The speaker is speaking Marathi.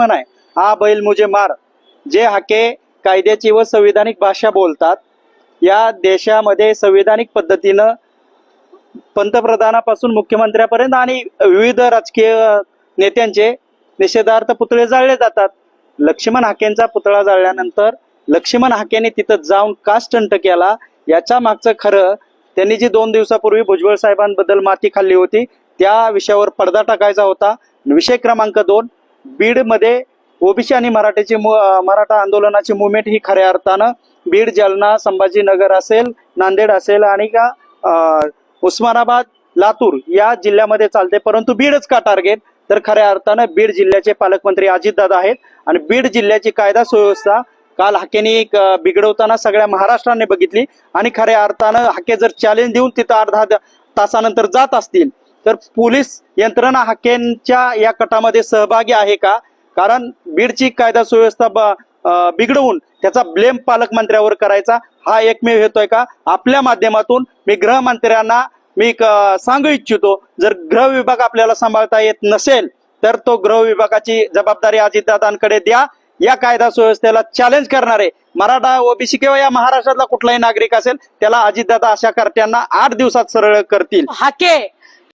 म्हण आहे. हा बैल मुझे मार. जे हाके कायद्याची व संविधानिक भाषा बोलतात या देशामध्ये संविधानिक पद्धतीनं पंतप्रधानापासून मुख्यमंत्र्यापर्यंत आणि विविध राजकीय नेत्यांचे निषेधार्थ पुतळे जाळले जातात. लक्ष्मण हाकेंचा पुतळा जाळल्यानंतर लक्ष्मण हाकेने तिथं जाऊन का स्टंट केला? याच्या मागचं खरं त्यांनी जी दोन दिवसापूर्वी भुजबळ साहेबांबद्दल माती खाल्ली होती त्या विषयावर पडदा टाकायचा होता. विषय क्रमांक दोन बीडमध्ये ओबीसी आणि मराठीची मराठा आंदोलनाची मुवमेंट ही खऱ्या अर्थानं बीड जालना संभाजीनगर असेल नांदेड असेल आणि का उस्मानाबाद लातूर या जिल्ह्यामध्ये चालते. परंतु बीडच का टार्गेट तर खऱ्या अर्थानं बीड जिल्ह्याचे पालकमंत्री अजितदादा आहेत. आणि बीड जिल्ह्याची कायदा सुव्यवस्था काल हाकेने बिघडवताना सगळ्या महाराष्ट्राने बघितली. आणि खऱ्या अर्थानं हाके जर चॅलेंज देऊन तिथं अर्धा तासानंतर जात असतील तर पोलीस यंत्रणा हाकेंच्या या कटामध्ये सहभागी आहे का? कारण बीडची कायदा सुव्यवस्था बिघडवून त्याचा ब्लेम पालकमंत्र्यावर करायचा हा एकमेव हेतू का? आपल्या माध्यमातून मी गृहमंत्र्यांना मी सांगू इच्छितो जर गृह विभाग आपल्याला सांभाळता येत नसेल तर तो गृह विभागाची जबाबदारी अजितदादांकडे द्या. या कायदा सुव्यवस्थेला चॅलेंज करणारे मराठा ओबीसी किंवा या महाराष्ट्रातला कुठलाही नागरिक असेल त्याला अजितदादा अशा कर्त्यांना आठ दिवसात सरळ करतील. हाके